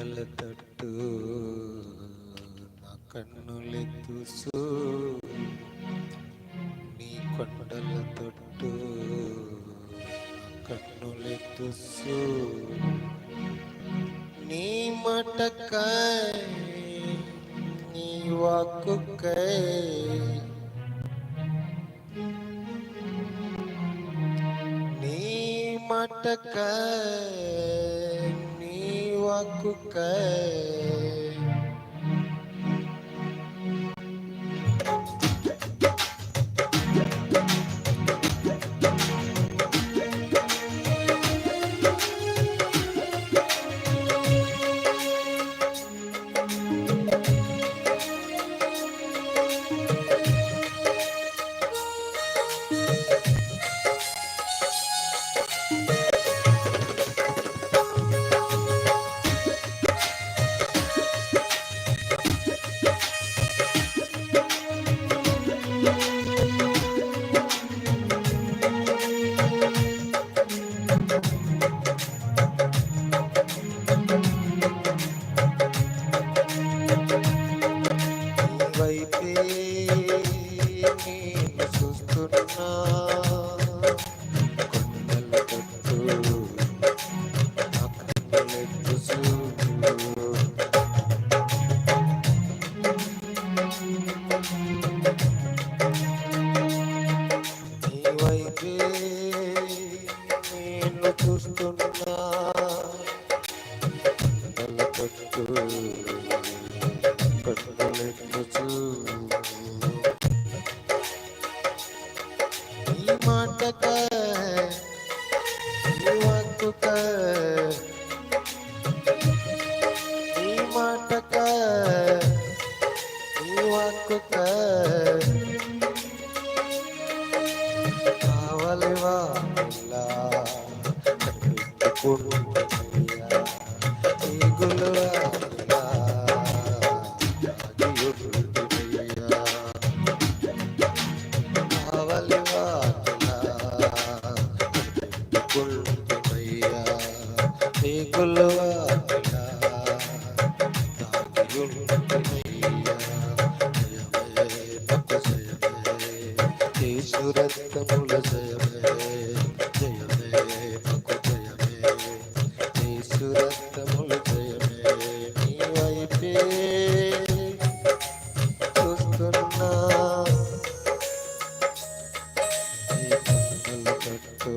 కొండల తట్టు నా కన్నులెత్తుసు నీ కొండల తట్టు నా కన్నులెత్తుసు నీ మటకాయ నీ వాక్కుకై నీ మటకాయ వాక్కుకై వైపే వాక్కుకై ఈశ్వరత్వముల జయమే జయమే మకు జయమే ఈశ్వరత్వముల జయమే నీ వైపే చూస్తున్నా. నీ కన్నుల తట్టు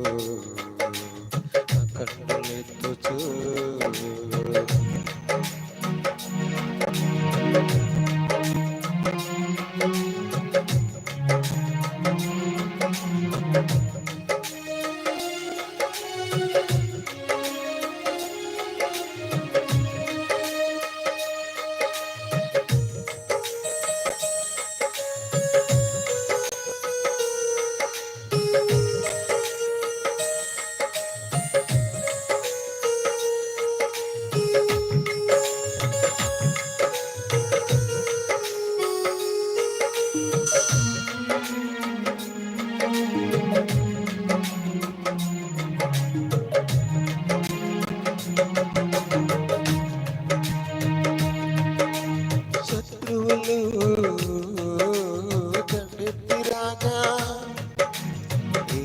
దండెత్తి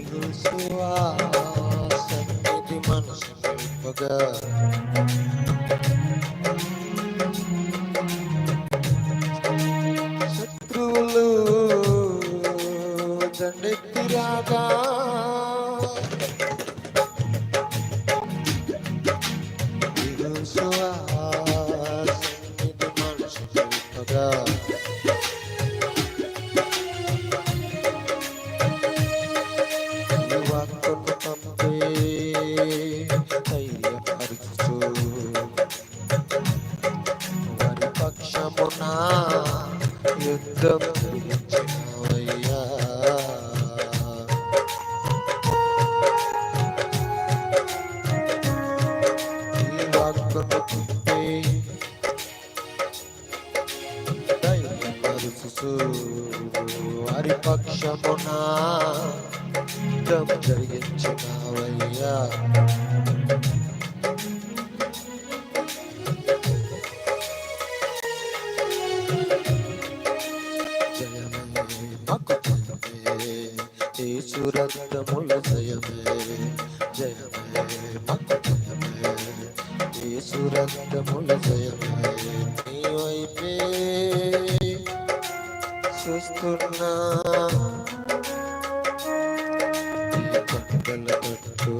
సన్నిధి మనసు నింపగా పక్షమున యుద్ధం గురించినవయ్యా నీ వాక్కును వారి పక్షమున యుద్ధం జరిగించినవయ్యా. రక్తముల జయమే జయమే మాకు జయమే యేసు రక్తముల జయమే నీ వైపే చూస్తున్నా. నీ కొండల తట్టు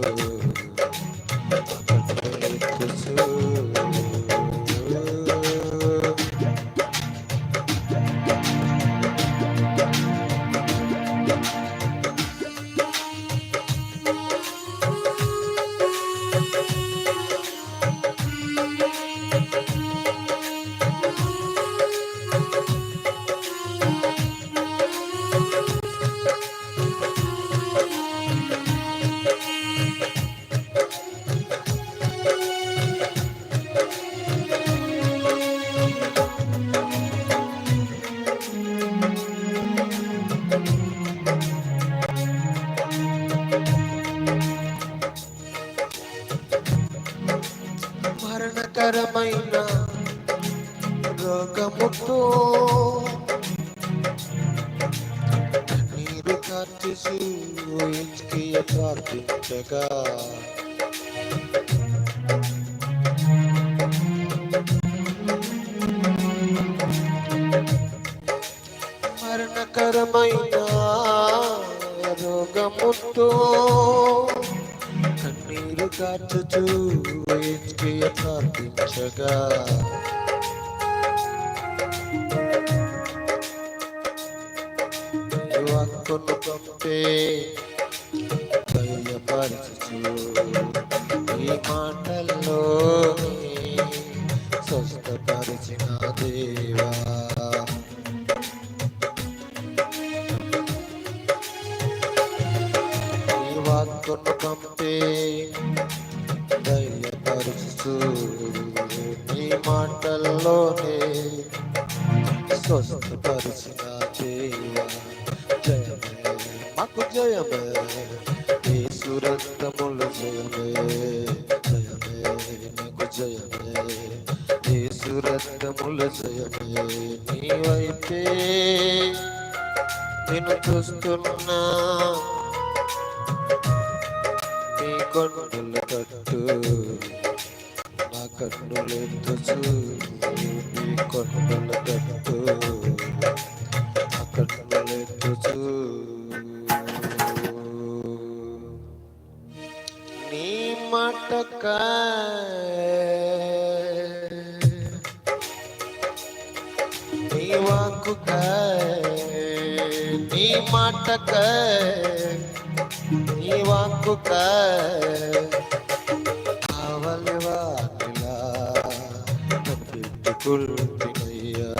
మరణకరమైన రోగముతో కన్నీరు కాచుచూ వేచియ ప్రార్థించగా. రక్తముల జయమే జయమే నీకు జయమే ఈ సురక్తములు జయమే నీ వైపే నేను చూస్తున్నా. నీ కొండల కట్టు నా కన్నులెత్తుచు నీ కొండల కట్టు నీ వాక్కుకాయ్ నీ మాటకాయ్ నీ వాక్కుకాయ్ కావలివా నిలా పెట్టుకుంటున్నయ్యా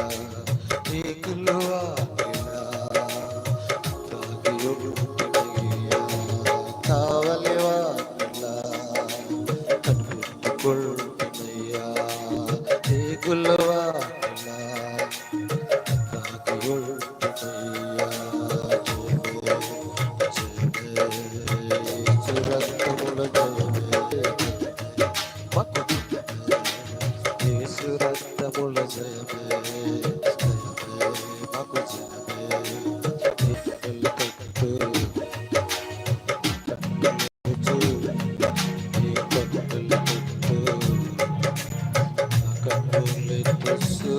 కన్నులెత్తుచు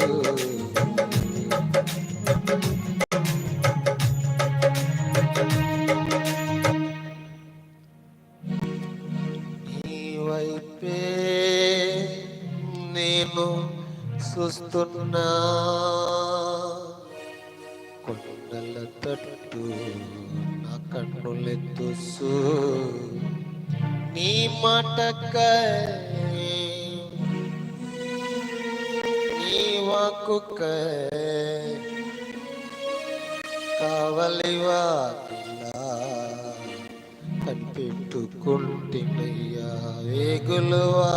నీ వైపే నేను చూస్తున్నా. కొండల తట్టు నా కన్నులెత్తుసు నీ మాటకై కుక్క కావలివా ఇలా కనిపెట్టుకుంటున్నయ్యా వేగులువా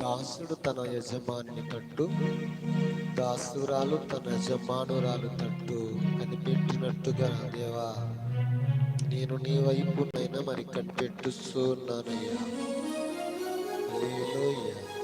దాసుడు తన యజమాని తట్టు దాసురాలు తన యజమానురాలు తట్టు కనిపెట్టినట్టుగా దేవా నేను నీ వైపునైనా మరి కనిపెట్టుస్తున్నానయ్యా. హల్లెలూయా.